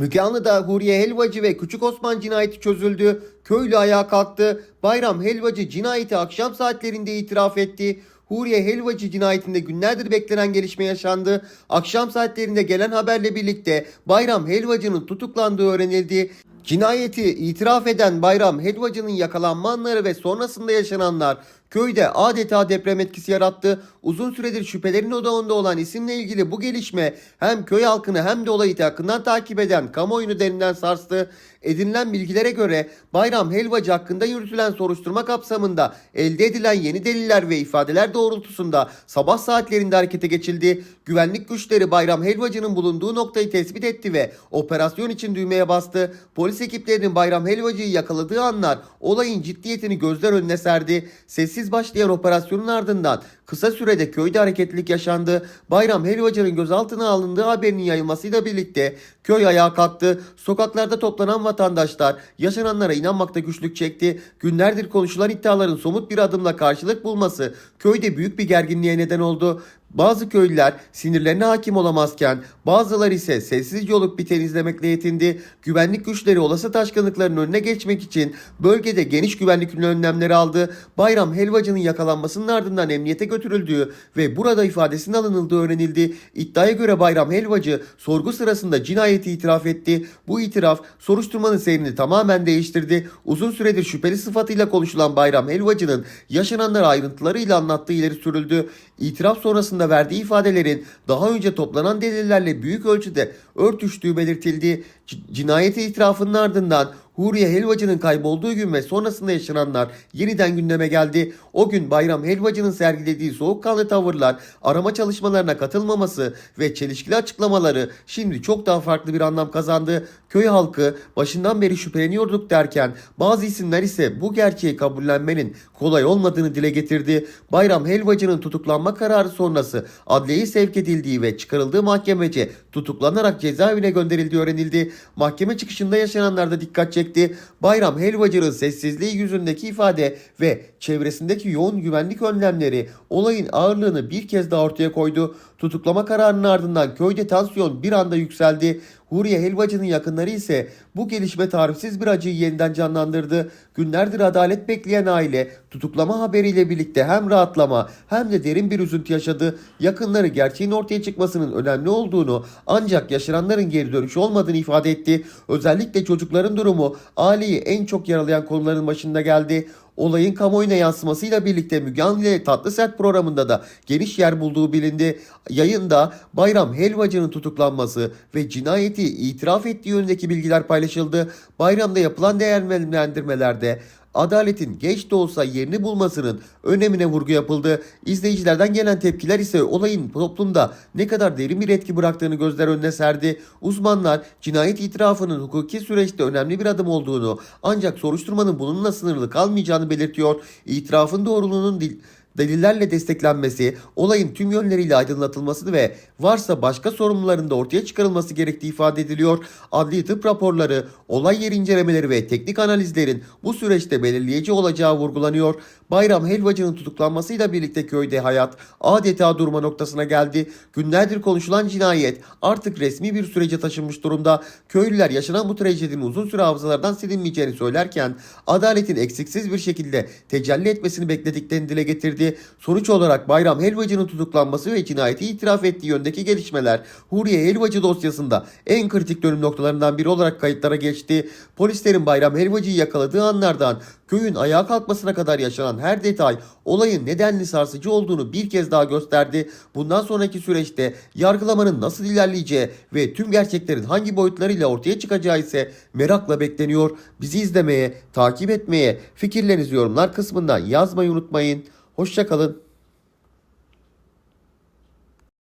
Müge Huriye Helvacı ve Küçük Osman cinayeti çözüldü. Köylü ayağa kalktı. Bayram Helvacı cinayeti akşam saatlerinde itiraf etti. Huriye Helvacı cinayetinde günlerdir beklenen gelişme yaşandı. Akşam saatlerinde gelen haberle birlikte Bayram Helvacı'nın tutuklandığı öğrenildi. Cinayeti itiraf eden Bayram Helvacı'nın yakalanma anları ve sonrasında yaşananlar köyde adeta deprem etkisi yarattı. Uzun süredir şüphelerin odağında olan isimle ilgili bu gelişme hem köy halkını hem de olayı yakından takip eden kamuoyunu derinden sarstı. Edinilen bilgilere göre Bayram Helvacı hakkında yürütülen soruşturma kapsamında elde edilen yeni deliller ve ifadeler doğrultusunda sabah saatlerinde harekete geçildi. Güvenlik güçleri Bayram Helvacı'nın bulunduğu noktayı tespit etti ve operasyon için düğmeye bastı. Polis ekiplerinin Bayram Helvacı'yı yakaladığı anlar olayın ciddiyetini gözler önüne serdi. Sessiz başlayan operasyonun ardından kısa sürede köyde hareketlilik yaşandı. Bayram Helvacı'nın gözaltına alındığı haberinin yayılmasıyla birlikte köy ayağa kalktı. Sokaklarda toplanan vatandaşlar yaşananlara inanmakta güçlük çekti. Günlerdir konuşulan iddiaların somut bir adımla karşılık bulması köyde büyük bir gerginliğe neden oldu. Bazı köylüler sinirlerine hakim olamazken bazıları ise sessizce olup biteni izlemekle yetindi. Güvenlik güçleri olası taşkınlıkların önüne geçmek için bölgede geniş güvenlik önlemleri aldı. Bayram Helvacı'nın yakalanmasının ardından emniyete götürüldüğü ve burada ifadesinin alınıldığı öğrenildi. İddiaya göre Bayram Helvacı sorgu sırasında cinayeti itiraf etti. Bu itiraf soruşturmanın seyrini tamamen değiştirdi. Uzun süredir şüpheli sıfatıyla konuşulan Bayram Helvacı'nın yaşananları ayrıntılarıyla anlattığı ileri sürüldü. İtiraf sonrasında verdiği ifadelerin daha önce toplanan delillerle büyük ölçüde örtüştüğü belirtildi. C- cinayeti itirafının ardından Huriye Helvacı'nın kaybolduğu gün ve sonrasında yaşananlar yeniden gündeme geldi. O gün Bayram Helvacı'nın sergilediği soğukkanlı tavırlar, arama çalışmalarına katılmaması ve çelişkili açıklamaları şimdi çok daha farklı bir anlam kazandı. Köy halkı başından beri şüpheleniyorduk derken bazı isimler ise bu gerçeği kabullenmenin kolay olmadığını dile getirdi. Bayram Helvacı'nın tutuklanma kararı sonrası adliyeye sevk edildiği ve çıkarıldığı mahkemece tutuklanarak cezaevine gönderildiği öğrenildi. Mahkeme çıkışında yaşananlarda dikkat çekti. Bayram Helvacı'nın sessizliği yüzündeki ifade ve çevresindeki yoğun güvenlik önlemleri olayın ağırlığını bir kez daha ortaya koydu. Tutuklama kararının ardından köyde tansiyon bir anda yükseldi. Huriye Helvacı'nın yakınları ise bu gelişme tarifsiz bir acıyı yeniden canlandırdı. Günlerdir adalet bekleyen aile tutuklama haberiyle birlikte hem rahatlama hem de derin bir üzüntü yaşadı. Yakınları gerçeğin ortaya çıkmasının önemli olduğunu ancak yaşananların geri dönüşü olmadığını ifade etti. Özellikle çocukların durumu aileyi en çok yaralayan konuların başında geldi. Olayın kamuoyuna yansımasıyla birlikte Müge Anlı Tatlı Sert programında da geniş yer bulduğu bilindi. Yayında Bayram Helvacı'nın tutuklanması ve cinayeti itiraf ettiği yönündeki bilgiler paylaşıldı. Bayramda yapılan değerlendirmelerde adaletin geç de olsa yerini bulmasının önemine vurgu yapıldı. İzleyicilerden gelen tepkiler ise olayın toplumda ne kadar derin bir etki bıraktığını gözler önüne serdi. Uzmanlar cinayet itirafının hukuki süreçte önemli bir adım olduğunu ancak soruşturmanın bununla sınırlı kalmayacağını belirtiyor. İtirafın doğruluğunun dil delillerle desteklenmesi, olayın tüm yönleriyle aydınlatılması ve varsa başka sorumluların da ortaya çıkarılması gerektiği ifade ediliyor. Adli tıp raporları, olay yeri incelemeleri ve teknik analizlerin bu süreçte belirleyici olacağı vurgulanıyor. Bayram Helvacı'nın tutuklanmasıyla birlikte köyde hayat adeta durma noktasına geldi. Günlerdir konuşulan cinayet artık resmi bir sürece taşınmış durumda. Köylüler yaşanan bu trajedinin uzun süre hafızalardan silinmeyeceğini söylerken adaletin eksiksiz bir şekilde tecelli etmesini beklediklerini dile getirdi. Sonuç olarak Bayram Helvacı'nın tutuklanması ve cinayeti itiraf ettiği yöndeki gelişmeler Huriye Helvacı dosyasında en kritik dönüm noktalarından biri olarak kayıtlara geçti. Polislerin Bayram Helvacı'yı yakaladığı anlardan köyün ayağa kalkmasına kadar yaşanan her detay olayın nedenli sarsıcı olduğunu bir kez daha gösterdi. Bundan sonraki süreçte yargılamanın nasıl ilerleyeceği ve tüm gerçeklerin hangi boyutlarıyla ortaya çıkacağı ise merakla bekleniyor. Bizi izlemeye, takip etmeye, fikirlerinizi yorumlar kısmından yazmayı unutmayın. Hoşçakalın.